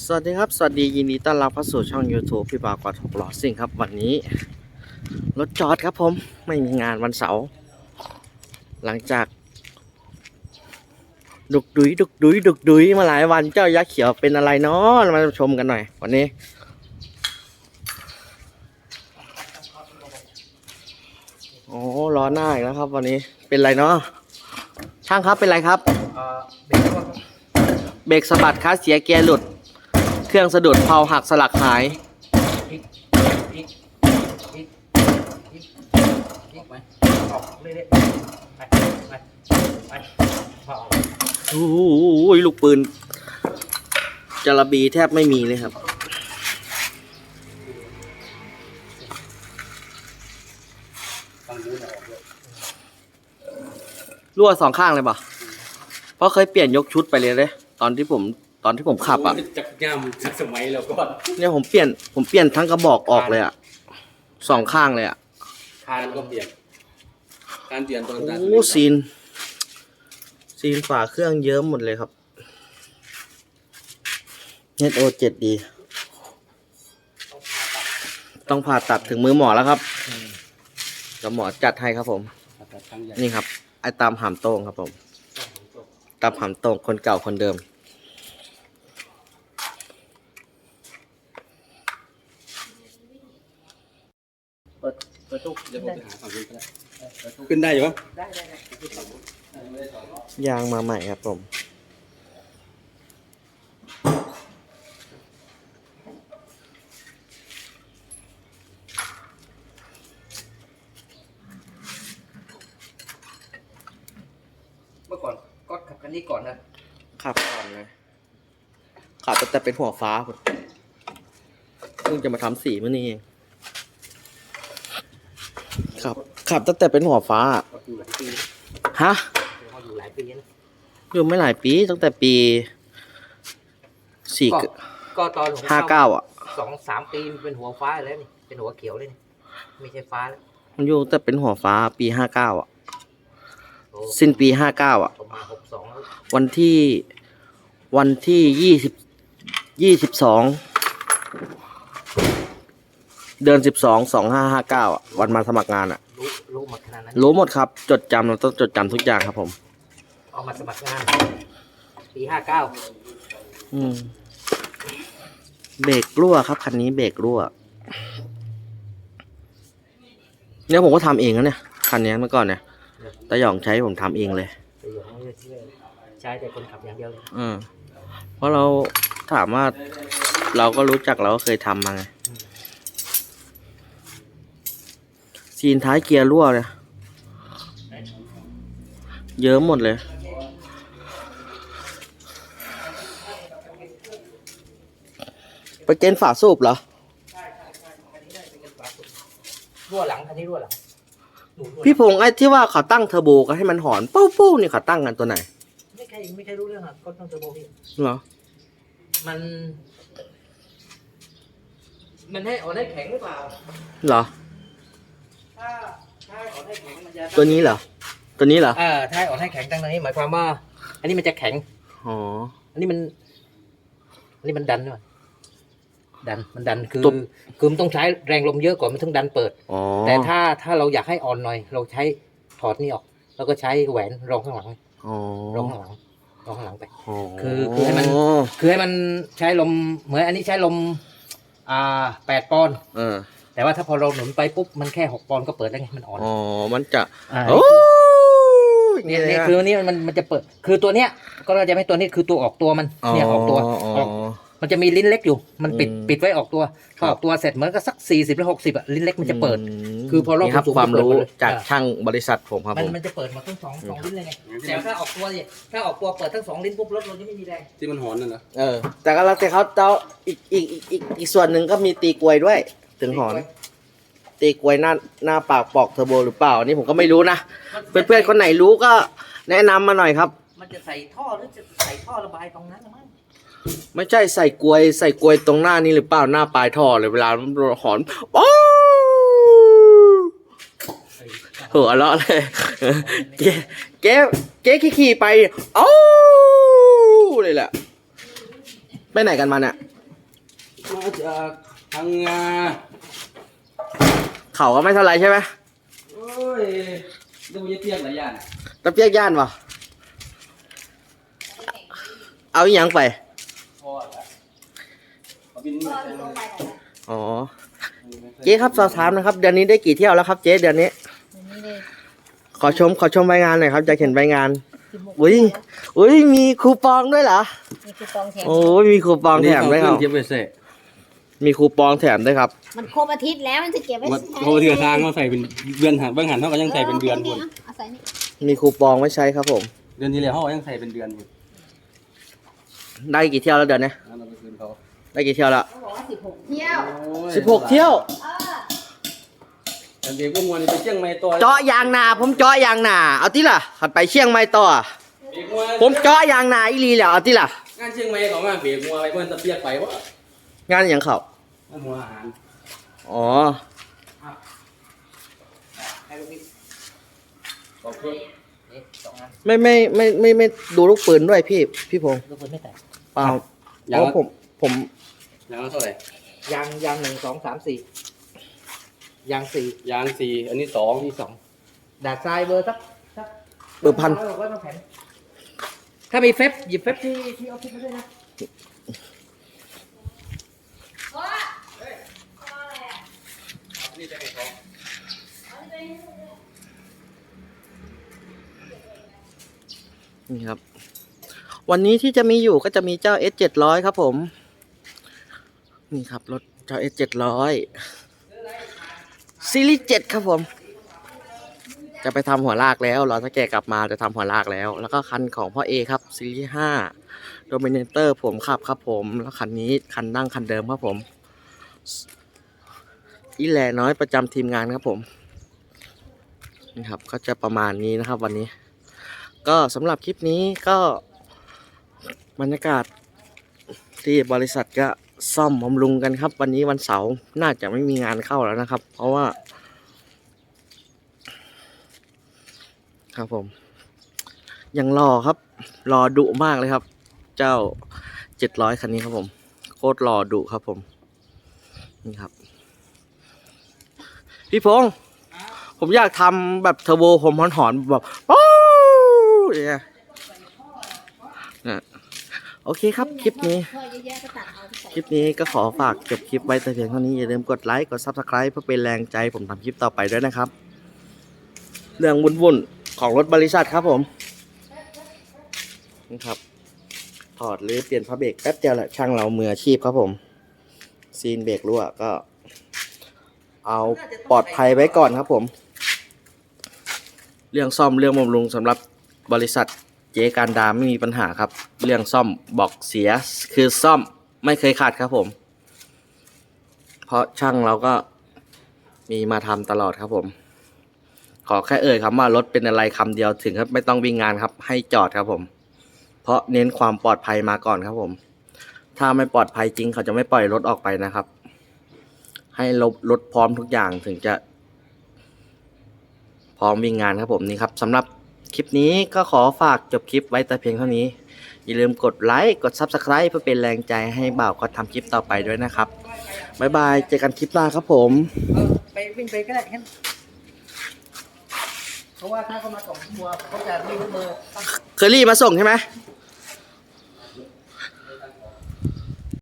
สวัสดีครับ สวัสดียินดีต้อนรับเข้าสู่ช่อง YouTube พี่บากวาดหกล้อซิ่งครับ วันนี้รถจอดครับผมไม่มีงานวันเสาร์หลังจาก ดุกดุยดุกดุยดุกดุยมาหลายวันเจ้ายักษ์เขียวเป็นอะไรเนาะมาชมกันหน่อย วันนี้ โอ้ล้อหน้าอีกแล้วครับ วันนี้เป็นไรเนาะช่างครับเป็นไรครับเอ่อเบรกว่าเบรกสะบัดคลัสเสียเกียร์หลุด เครื่องสะดุดเพลาหักสลักหาย ออกเรื่อยๆไปไปไปออกโอ้โหลูกปืนจระบีแทบไม่มีเลยครับฟังนู้นออกเลยรั่วสองข้างเลยป่ะ เพราะเคยเปลี่ยนยกชุดไปเลยเลย ตอนที่ผม ตอนที่ผมขับอะ จักรยานทักสมัยแล้วก็เนี่ยผมเปลี่ยนผมเปลี่ยนทั้งกระบอกออกเลยอะสองข้างเลยอะคานก็เปลี่ยนการเปลี่ยนตอนตัดโอ้ซีน ซีนฝาเครื่องเยิ้มหมดเลยครับ Net O 7 d ต้องผ่าตัดถึงมือหมอแล้วครับแล้วหมอจัดให้ครับผมตัดครั้งใหญ่นี่ครับ ไอ้ตามหามโต้งครับผม ตามหามโต้งคนเก่าคนเดิม เปิดเปิ ดี๋ยวผมไปหาฝั่งนู้นก็ได้ขึ้นได้อยู่ปะได้ได้ได้ยางมาใหม่ครับผมเมื่อก่อนก็ขับคันนี้ก่อนนะขับก่อนเลยขับแต่เป็นหัวฟ้าผมเพิ่งจะมาทำสีเมื่อนี้เอง ขับ ขับตั้งแต่เป็นหัวฟ้าก็อยู่หลายปีฮะพออยู่หลายปีนะอยู่ไม่หลายปีตั้งแต่ปีสี่ก็ก็ตอนผมห้าเก้าอะ สองสามปีมันเป็นหัวฟ้าแล้วนี่เป็นหัวเขียวเลยนี่ไม่ใช่ฟ้าแล้วมันอยู่ตั้งแต่เป็นหัวฟ้าปีห้าเก้าอะ โอ้สิ้นปีห้าเก้าอะ ผมมาหกสองแล้ววันที่วันที่ยี่สิบยี่สิบสอง เดือนสิบสองสองห้าห้าเก้าอะวันมาสมัครงานอะ รู้รู้หมดขนาดนั้นรู้หมดครับ จดจำเราต้องจดจำทุกอย่างครับผม เอามาสมัครงานปีห้าเก้าอืมเบรกรั่วครับคันนี้เบรกรั่ว เนี่ยผมก็ทำเองนะเนี่ยคันนี้เมื่อก่อนเนี่ยตาหยองใช้ผมทำเองเลย ประโยชน์ไม่ได้เชื่อใช้แต่คนขับอย่างเดียวเลยอืมเพราะเราถามว่าเราก็รู้จักเราก็เคยทำมาไง ซีนท้ายเกียร์รั่วเลยเยอะหมดเลยไปเกณฑ์ฝาสูบเหรอรั่วหลังคันนี้รั่วหลังหนูรั่วพี่พงษ์ไอ้ที่ว่าเขาตั้งเทอร์โบก็ให้มันหอนเป้าเป้านี่เขาตั้งกันตัวไหนไม่ใช่ไม่ใช่รู้เรื่องอะก็ต้องเทอร์โบพี่เหรอมัน มันให้อ่อนให้แข็งหรือเปล่าเหรอ ถ้าถ้าให้อ่อนให้แข็งมันจะตัวนี้เหรอ ตัวนี้เหรอเออถ้าให้อ่อนให้แข็งตั้งตรงนี้หมายความว่า อันนี้มันจะแข็ง อ๋อ อันนี้มัน อันนี้มันดันด้วยดัน มันดัน คือตุ๊บคือมันต้องใช้แรงลมเยอะกว่ามันถึงดันเปิด อ๋อแต่ถ้าถ้าเราอยากให้อ่อนหน่อย เราใช้ถอดนี่ออก แล้วก็ใช้แหวนรองข้างหลัง อ๋อรองข้างหลัง รองข้างหลังไปอ๋อคือคือให้มัน คือให้มันใช้ลม เหมือนอันนี้ใช้ลม อ่าแปดปอนด์ เออ แต่ว่าถ้าพอเราหนุนไปปุ๊บมันแค่หกปอนด์ก็เปิดแล้วไงมันอ่อนอ๋อ มันจะอ่า โอ้เนี่ยเนี่ยคืออันนี้มันมันจะเปิด คือตัวเนี้ยก็เราจะไม่ตัวนี้คือตัวออกตัวมันเนี่ยออกตัวอ๋อออก มันจะมีลิ้นเล็กอยู่ มันปิดอืมปิดไว้ออกตัวพครัอบออกตัวเสร็จเหมือนก็สักสี่สิบหรือหกสิบอะลิ้นเล็กมันจะเปิดมคือพอรอบนี่ครับสูงๆความมันจะเปิดรู้หมดเลย จากอ่าช่างบริษัทผมครับมันผม มันจะเปิดมาทั้งสองสองลิ้นเลยไงแต่ถ้าออกตัวเนี่ยถ้าออกตัวเปิดทั้งสองลิ้นปุ๊บรถเราจะไม่มีแรง ที่มันหอนนั่นเหรอเออ แต่ก็แล้วแต่เขาเจ้าอีกอีกอีกอีกอีกส่วนหนึ่งก็มีตีกลวยด้วย ถึงหอน ตีกลวยหน้าหน้าปากปอกเทอร์โบหรือเปล่าอันนี่ผมก็ไม่รู้นะเพื่อนๆคนไหนรู้ก็แนะนำมาหน่อยครับ มันจะใส่ท่อหรือจะใส่ท่อระบายตรงนั้นหรือมั้งไม่ใช่ใส่กลวยใส่กลวยตรงหน้านี้หรือเปล่าหน้าปลายท่อเลยเวลามันหอนโอ้หัวเราะเลยเก๊เก๊เก๊ขี่ๆไปโอ้เลยแหละไปไหนกันมาเนี่ย มาจาก พังงาเขาก็ไม่เท่าไรใช่ไหมโอ้ยดูยี่เตี้ยงหลายอย่างตะเปียกย่านวะเอาอีหยังไปพอละเอาบินมาใส่ลงอ๋อเจ๊ครับสอบถามนะครับ เดือนนี้ได้กี่เที่ยวแล้วครับเจ๊เดือนนี้นี่เลยขอชมขอชมใบงานหน่อยครับจะเห็นใบงานสิบหกอุ้ยอุ้ยมีคูปองด้วยเหรอนี่คือกองแถม โอ้ยมีคูปองแถมด้วยครับเทียบไปเสะ มีคูปองแถมด้วยครับ มันครบอาทิตย์แล้วมันจะเก็บไว้ว่าเขาเถื่อทางเขาใส่เป็นเดือนหันเบื้องหันเขาก็ยังใส่เป็นเดือนหมดเอาใส่นี่มีคูปองไว้ใช้ครับผม เดือนที่แล้วเขาก็ยังใส่เป็นเดือนหมดได้กี่เที่ยวแล้วเดือนนี้เอาเราไปคืนเขาได้กี่เที่ยวแล้วเขาบอกว่าสิบหกเที่ยวสิบหกเที่ยว เออแต่เด็กพวกมันไปเชียงใหม่ตัวเจาะยางนา ผมเจาะยางนาเอาที่ล่ะขัดไปเชียงใหม่ต่อ เบรกมัวผมเจาะยางนาอีหลีแล้วเอาที่ล่ะ งานเชียงใหม่เขามาเบรกมัวไปเพื่อนตะเปียกไปวะงานอย่างเขา งานหัวอาหารอ๋อ ให้ลูกพี่ขอบคุณนี่สองอันไม่ไม่ไม่ไม่ไม่ดูลูกปืนด้วยพี่ พี่พงษ์ลูกปืนไม่แตก เปล่าอย่างเพละราะผม ผมอย่างละเท่าไหร่ยางยางหนึ่งสองสามสี่ยางสี่ยางสี่อันนี้สองที่สองดาดทรายเบอร์สักสักเบอร์พัน ร้อยกว่าต้องแผ่นถ้ามีเฟบหยิบเฟบที่ที่ออฟฟิศมาด้วยนะ นี่จะให้เขานี่ครับ วันนี้ที่จะมีอยู่ก็จะมีเจ้า S เจ็ดร้อยครับผม นี่ครับรถเจ้า S เจ็ดร้อยซีรีส์เจ็ดครับผม จะไปทำหัวลากแล้ว รอถ้าแกกลับมาจะทำหัวลากแล้ว แล้วก็คันของพ่อเอครับซีรีส์ห้าโดมิเนเตอร์ผมขับครับผม แล้วคันนี้คันนั่งคันเดิมครับผม อีแลน้อยประจำทีมงานครับผมนี่ครับก็จะประมาณนี้นะครับวันนี้ ก็สำหรับคลิปนี้ก็บรรยากาศที่บริษัทก็ซ่อมบำรุงกันครับ วันนี้วันเสาร์น่าจะไม่มีงานเข้าแล้วนะครับ เพราะว่า ครับผม ยังรอครับ รอดุมากเลยครับ เจ้าเจ็ดร้อยคันนี้ครับผม โคตรรอดุครับผม นี่ครับ พี่พงษ์ผมอยากทำแบบเทอร์โบผมหอนๆแบบโอ้ยเนี่ยนะโอเคครับคลิปนี้ คลิปนี้ก็ขอฝากจบคลิปไว้แต่เพียงเท่านี้ อย่าลืมกดไลค์กด Subscribe เพื่อเป็นแรงใจผมทำคลิปต่อไปด้วยนะครับ เรื่องวุ่นๆของรถบริษัทครับผมนี่ครับ ถอดหรือเปลี่ยนพระเบรกแป๊บเดียวแหละช่างเรามืออาชีพครับผม ซีนเบรกรั่วก็ เอาปลอดภัยไว้ก่อนครับผม เรื่องซ่อมเรื่องบำรุงสำหรับบริษัทเจการดาไม่มีปัญหาครับ เรื่องซ่อมบอกเสียคือซ่อมไม่เคยขาดครับผม เพราะช่างเราก็มีมาทำตลอดครับผม ขอแค่เอ่ยคำว่ารถเป็นอะไรคำเดียวถึงครับไม่ต้องวิ่งงานครับ ให้จอดครับผม เพราะเน้นความปลอดภัยมาก่อนครับผม ถ้าไม่ปลอดภัยจริงเขาจะไม่ปล่อยรถออกไปนะครับ ให้รถรถพร้อมทุกอย่างถึงจะ พร้อมวิ่งงานครับผมนี่ครับสำหรับคลิปนี้ก็ขอฝากจบคลิปไว้แต่เพียงเท่านี้ อย่าลืมกดไลค์กด Subscribe เพื่อเป็นแรงใจให้บ่าวก็ทำคลิปต่อไปด้วยนะครับบ๊ายบายเจอกันคลิปหน้าครับผม เออไปวิ่งไปก็ได้งั้นเพราะว่าถ้าเขามาส่งตัวเขาจะไม่รู้เบอร์ เคอรี่มาส่งใช่ไหมใ